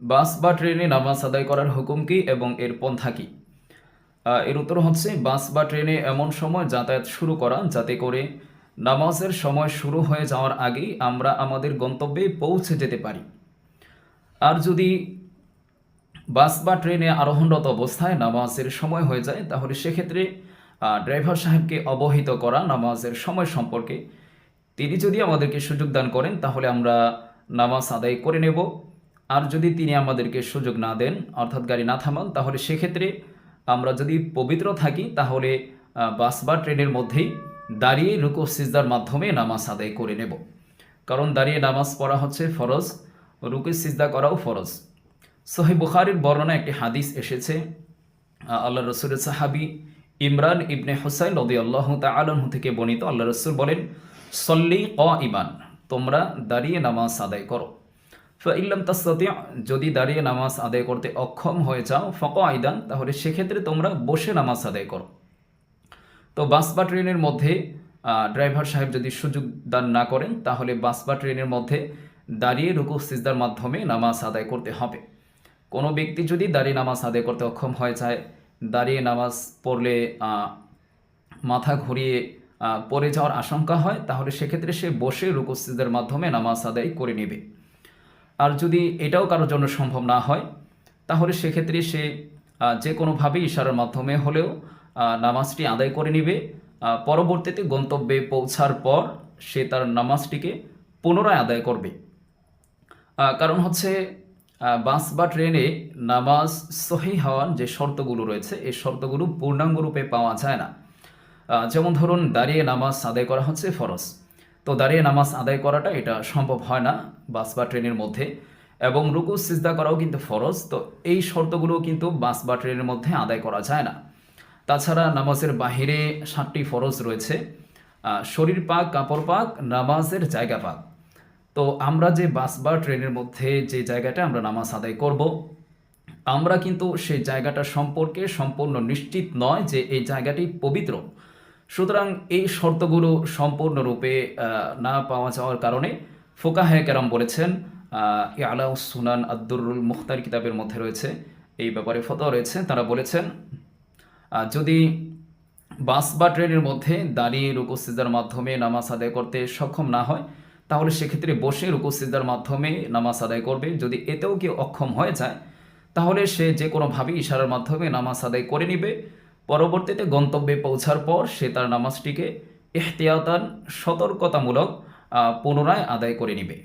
বাস বা ট্রেনে নামাজ আদায় করার হুকুম কি এবং এর পন্থা কি? এর উত্তর হচ্ছে বাস বা ট্রেনে এমন সময় যাতায়াত শুরু করা যাতে করে নামাজের সময় শুরু হয়ে যাওয়ার আগেই আমরা আমাদের গন্তব্যে পৌঁছে যেতে পারি। আর যদি বাস বা ট্রেনে আরোহণরত অবস্থায় নামাজের সময় হয়ে যায়, তাহলে সেক্ষেত্রে ড্রাইভার সাহেবকে অবহিত করা নামাজের সময় সম্পর্কে তিনি যদি আমাদেরকে সুযোগ দান করেন, তাহলে আমরা নামাজ আদায় করে নেব। আর যদি তিনি আমাদেরকে সুযোগ না দেন, অর্থাৎ গাড়ি না থামান, তাহলে সেক্ষেত্রে আমরা যদি পবিত্র থাকি, তাহলে বাস বা ট্রেনের মধ্যেই দাঁড়িয়ে রুকু সিজদার মাধ্যমে নামাজ আদায় করে নেব। কারণ দাঁড়িয়ে নামাজ পড়া হচ্ছে ফরজ, রুকু সিজদা করাও ফরজ। সহি বুখারির বর্ণনা একটি হাদিস এসেছে আল্লাহ রসুলের সাহাবি ইমরান ইবনে হুসাইন রদি আল্লাহ তালহু থেকে বর্ণিত। আল্লাহ রসুল বলেন, সল্লি ক ইমান তোমরা দাঁড়িয়ে নামাজ আদায় করো। ইল্লাম তাস্তাতি যদি দাঁড়িয়ে নামাজ আদায় করতে অক্ষম হয়ে যাও ফক আইদান তাহলে সেক্ষেত্রে তোমরা বসে নামাজ আদায় করো। তো বাস বা ট্রেনের মধ্যে ড্রাইভার সাহেব যদি সুযোগ দান না করেন, তাহলে বাস বা ট্রেনের মধ্যে দাঁড়িয়ে রুকু, সিজদার মাধ্যমে নামাজ আদায় করতে হবে। কোনো ব্যক্তি যদি দাঁড়িয়ে নামাজ আদায় করতে অক্ষম হয়ে যায়, দাঁড়িয়ে নামাজ পড়লে মাথা ঘুরিয়ে পড়ে যাওয়ার আশঙ্কা হয়, তাহলে সেক্ষেত্রে সে বসে রুকু, সিজদার মাধ্যমে নামাজ আদায় করে নেবে। আর যদি এটাও কারোর জন্য সম্ভব না হয়, তাহলে সেক্ষেত্রে সে যে কোনোভাবে ইশারার মাধ্যমে হলেও নামাজটি আদায় করে নিবে। পরবর্তীতে গন্তব্যে পৌঁছার পর সে তার নামাজটিকে পুনরায় আদায় করবে। কারণ হচ্ছে বাস বা ট্রেনে নামাজ সহি হওয়ার যে শর্তগুলো রয়েছে এই শর্তগুলো পূর্ণাঙ্গরূপে পাওয়া যায় না। যেমন ধরুন, দাঁড়িয়ে নামাজ আদায় করা হচ্ছে ফরজ। তো দাঁড়িয়ে নামাজ আদায় করাটা এটা সম্ভব হয় না বাস বা ট্রেনের মধ্যে। এবং রুকু, সিজদা করাও কিন্তু ফরজ। তো এই শর্তগুলো কিন্তু বাস বা ট্রেনের মধ্যে আদায় করা যায় না। তাছাড়া নামাজের বাহিরে সাতটি ফরজ রয়েছে। শরীর পাক, কাপড় পাক, নামাজের জায়গা পাক। তো আমরা যে বাস বা ট্রেনের মধ্যে যে জায়গাটা আমরা নামাজ আদায় করব, আমরা কিন্তু সেই জায়গাটা সম্পর্কে সম্পূর্ণ নিশ্চিত নয় যে এই জায়গাটি পবিত্র। সুতরাং এই শর্তগুলো সম্পূর্ণরূপে না পাওয়া যাওয়ার কারণে ফোকাহে কেরাম বলেছেন আলাউ সুনান আব্দুরুল মুখতার কিতাবের মধ্যে রয়েছে, এই ব্যাপারে ফতোয়া রয়েছে। তারা বলেছেন যদি বাস বা ট্রেনের মধ্যে দাঁড়িয়ে রুকু সিজদার মাধ্যমে নামাজ আদায় করতে সক্ষম না হয়, তাহলে সেক্ষেত্রে বসে রুকু সিজদার মাধ্যমে নামাজ আদায় করবে। যদি এতেও কেউ অক্ষম হয়ে যায়, তাহলে সে যে কোনোভাবে ইশারার মাধ্যমে নামাজ আদায় করে নিবে। পরবর্তীতে গন্তব্যে পৌঁছার পর সে তার নামাজটিকে এহতিয়াতান সতর্কতামূলক পুনরায় আদায় করে নিবে।